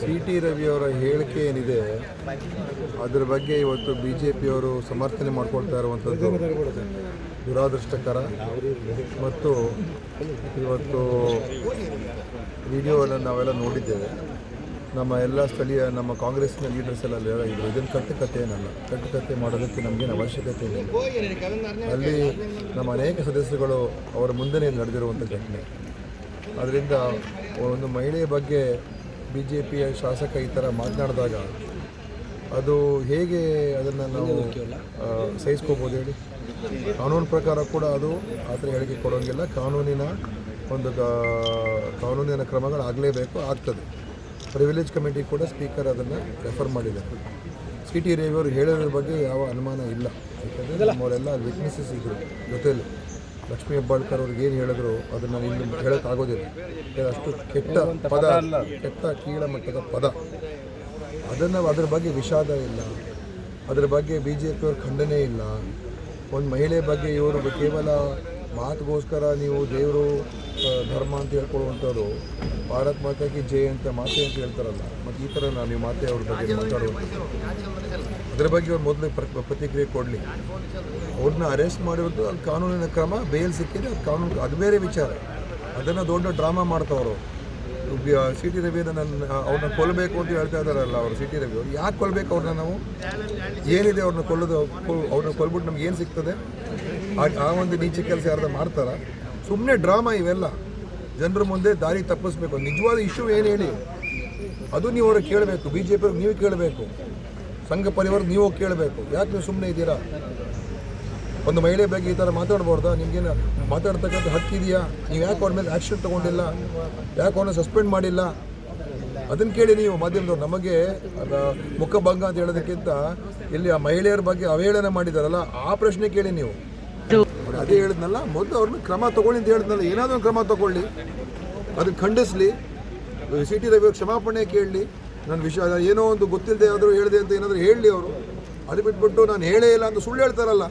C T ರವಿಯವರ ಹೇಳಿಕೆ ಏನಿದೆ, ಅದರ ಬಗ್ಗೆ ಇವತ್ತು ಬಿ ಜೆ ಪಿಯವರು ಸಮರ್ಥನೆ ಮಾಡ್ಕೊಳ್ತಾ ಇರುವಂಥದ್ದು ದುರಾದೃಷ್ಟಕರ. ಮತ್ತು ಇವತ್ತು ವಿಡಿಯೋವನ್ನು ನಾವೆಲ್ಲ ನೋಡಿದ್ದೇವೆ. ನಮ್ಮ ಎಲ್ಲ ಸ್ಥಳೀಯ, ನಮ್ಮ ಕಾಂಗ್ರೆಸ್ನ ಲೀಡರ್ಸ್ ಎಲ್ಲ ಹೇಳಿದ್ರು ಇದನ್ನು ಕಟ್ಟುಕತೆ ಏನಲ್ಲ. ಕಟ್ಟುಕತೆ ಮಾಡೋದಕ್ಕೆ ನಮಗೇನು ಅವಶ್ಯಕತೆ ಇಲ್ಲ. ಅಲ್ಲಿ ನಮ್ಮ ಅನೇಕ ಸದಸ್ಯರುಗಳು ಅವರ ಮುಂದೆನೇ ನಡೆದಿರುವಂಥ ಘಟನೆ. ಅದರಿಂದ ಒಂದು ಮಹಿಳೆಯ ಬಗ್ಗೆ ಬಿ ಜೆ ಪಿಯ ಶಾಸಕ ಈ ಥರ ಮಾತನಾಡಿದಾಗ ಅದು ಹೇಗೆ ಅದನ್ನು ನಾವು ಸಹಿಸ್ಕೋಬೋದು ಹೇಳಿ? ಕಾನೂನು ಪ್ರಕಾರ ಕೂಡ ಅದು ಆ ಥರ ಹೇಳಿಕೆ ಕೊಡೋಂಗಿಲ್ಲ. ಕಾನೂನಿನ ಒಂದು ಕಾ- ಕಾನೂನಿನ ಕ್ರಮಗಳಾಗಲೇಬೇಕು ಆಗ್ತದೆ. ಪ್ರಿವಿಲೇಜ್ ಕಮಿಟಿ ಕೂಡ ಸ್ಪೀಕರ್ ಅದನ್ನು ರೆಫರ್ ಮಾಡಿದೆ. ಸಿ ಟಿ ರವಿಯವರು ಹೇಳೋದ್ರ ಬಗ್ಗೆ ಯಾವ ಅನುಮಾನ ಇಲ್ಲ. ಯಾಕಂದರೆ ನಮ್ಮವರೆಲ್ಲ ವಿಟ್ನೆಸಸ್ ಇದ್ದರು ಜೊತೆಯಲ್ಲಿ. ಲಕ್ಷ್ಮೀ ಹೆಬ್ಬಾಳ್ಕರ್ ಅವ್ರಿಗೆ ಏನು ಹೇಳಿದ್ರು ಅದನ್ನು ಇನ್ನು ಹೇಳೋಕ್ಕಾಗೋದಿಲ್ಲ. ಅಷ್ಟು ಕೆಟ್ಟ ಪದ ಅಲ್ಲ ಕೆಟ್ಟ ಕೀಳ ಮಟ್ಟದ ಪದ. ಅದನ್ನು ಅದ್ರ ಬಗ್ಗೆ ವಿಷಾದ ಇಲ್ಲ. ಅದ್ರ ಬಗ್ಗೆ ಬಿ ಜೆ ಪಿಯವ್ರ ಖಂಡನೆ ಇಲ್ಲ. ಒಂದು ಮಹಿಳೆ ಬಗ್ಗೆ ಇವರು ಕೇವಲ ಮಾತುಗೋಸ್ಕರ ನೀವು ದೇವರು ಧರ್ಮ ಅಂತ ಹೇಳ್ಕೊಳ್ಳುವಂಥದ್ದು, ಭಾರತ್ ಮಾತಾಕಿ ಜೈ ಅಂತ ಮಾತೆ ಅಂತ ಹೇಳ್ತಾರಲ್ಲ, ಮತ್ತು ಈ ಥರ ನಾನು ನೀವು ಮಾತೆ ಅವ್ರ ಬಗ್ಗೆ ಮಾತಾಡುವಂಥದ್ದು. ಅದ್ರ ಬಗ್ಗೆ ಅವ್ರು ಮೊದಲು ಪ್ರ, ಪ್ರತಿಕ್ರಿಯೆ ಕೊಡಲಿ. ಅವ್ರನ್ನ ಅರೆಸ್ಟ್ ಮಾಡಿರೋದು ಅಲ್ಲಿ ಕಾನೂನಿನ ಕ್ರಮ, ಬೇಲ್ ಸಿಕ್ಕಿದೆ, ಅದು ಕಾನೂನು, ಅದು ಬೇರೆ ವಿಚಾರ. ಅದನ್ನು ದೊಡ್ಡ ಡ್ರಾಮಾ ಮಾಡ್ತಾವರು. ಸಿ ಟಿ ರವಿನ ನನ್ನ ಅವ್ರನ್ನ ಕೊಲ್ಲಬೇಕು ಅಂತ ಹೇಳ್ತಾ ಇದ್ದಾರಲ್ಲ ಅವ್ರು ಸಿ ಟಿ ರವಿ ಅವ್ರು. ಯಾಕೆ ಕೊಲ್ಲಬೇಕು ಅವ್ರನ್ನ ನಾವು? ಏನಿದೆ ಅವ್ರನ್ನ ಕೊಲ್ಲೋದು ಅವ್ರನ್ನ ಕೊಲ್ಬಿಟ್ಟು ನಮ್ಗೆ ಏನು ಸಿಗ್ತದೆ? ಆ ಆ ಒಂದು ನೀಚ ಕೆಲಸ ಯಾರ್ದ ಮಾಡ್ತಾರ? ಸುಮ್ಮನೆ ಡ್ರಾಮಾ ಇವೆಲ್ಲ. ಜನರ ಮುಂದೆ ದಾರಿ ತಪ್ಪಿಸ್ಬೇಕು. ನಿಜವಾದ ಇಶ್ಯೂ ಏನು ಹೇಳಿ? ಅದು ನೀವು ಅವ್ರಿಗೆ ಕೇಳಬೇಕು. ಬಿ ಜೆ ಪಿ ನೀವು ಕೇಳಬೇಕು. ಸಂಘ ಪರಿವಾರ ನೀವು ಕೇಳಬೇಕು. ಯಾಕೆ ನೀವು ಸುಮ್ಮನೆ ಇದ್ದೀರಾ? ಒಂದು ಮಹಿಳೆ ಬಗ್ಗೆ ಈ ಥರ ಮಾತಾಡ್ಬಾರ್ದಾ? ನಿಮಗೇನು ಮಾತಾಡ್ತಕ್ಕಂಥ ಹಕ್ಕಿದೆಯಾ ನೀವು ಯಾಕೆ ಅವ್ರ ಮೇಲೆ ಆ್ಯಕ್ಷನ್ ತೊಗೊಂಡಿಲ್ಲ? ಯಾಕೆ ಅವ್ರನ್ನ ಸಸ್ಪೆಂಡ್ ಮಾಡಿಲ್ಲ? ಅದನ್ನು ಕೇಳಿ ನೀವು ಮಾಧ್ಯಮದವ್ರು. ನಮಗೆ ಮುಖಭಂಗ ಅಂತ ಹೇಳೋದಕ್ಕಿಂತ ಇಲ್ಲಿ ಆ ಮಹಿಳೆಯರ ಬಗ್ಗೆ ಅವಹೇಳನ ಮಾಡಿದಾರಲ್ಲ, ಆ ಪ್ರಶ್ನೆ ಕೇಳಿ ನೀವು. ಅದೇ ಹೇಳಿದ್ನಲ್ಲ, ಮೊದಲು ಅವ್ರನ್ನ ಕ್ರಮ ತಗೊಳ್ಳಿ ಅಂತ ಹೇಳಿದ್ನಲ್ಲ, ಏನಾದರೂ ಕ್ರಮ ತಗೊಳ್ಳಿ. ಅದನ್ನು ಖಂಡಿಸಲಿ. ಸಿ ಟಿ ರವಿ ಕ್ಷಮಾಪಣೆ ಕೇಳಲಿ. ನನ್ನ ವಿಷಯ ಏನೋ ಒಂದು ಗೊತ್ತಿಲ್ಲದೆ ಆದರೂ ಹೇಳಿದೆ ಅಂತ ಏನಾದರೂ ಹೇಳಲಿ ಅವರು. ಅದು ಬಿಟ್ಬಿಟ್ಟು ನಾನು ಹೇಳೇ ಇಲ್ಲ ಅಂತ ಸುಳ್ಳು ಹೇಳ್ತಾರಲ್ಲ.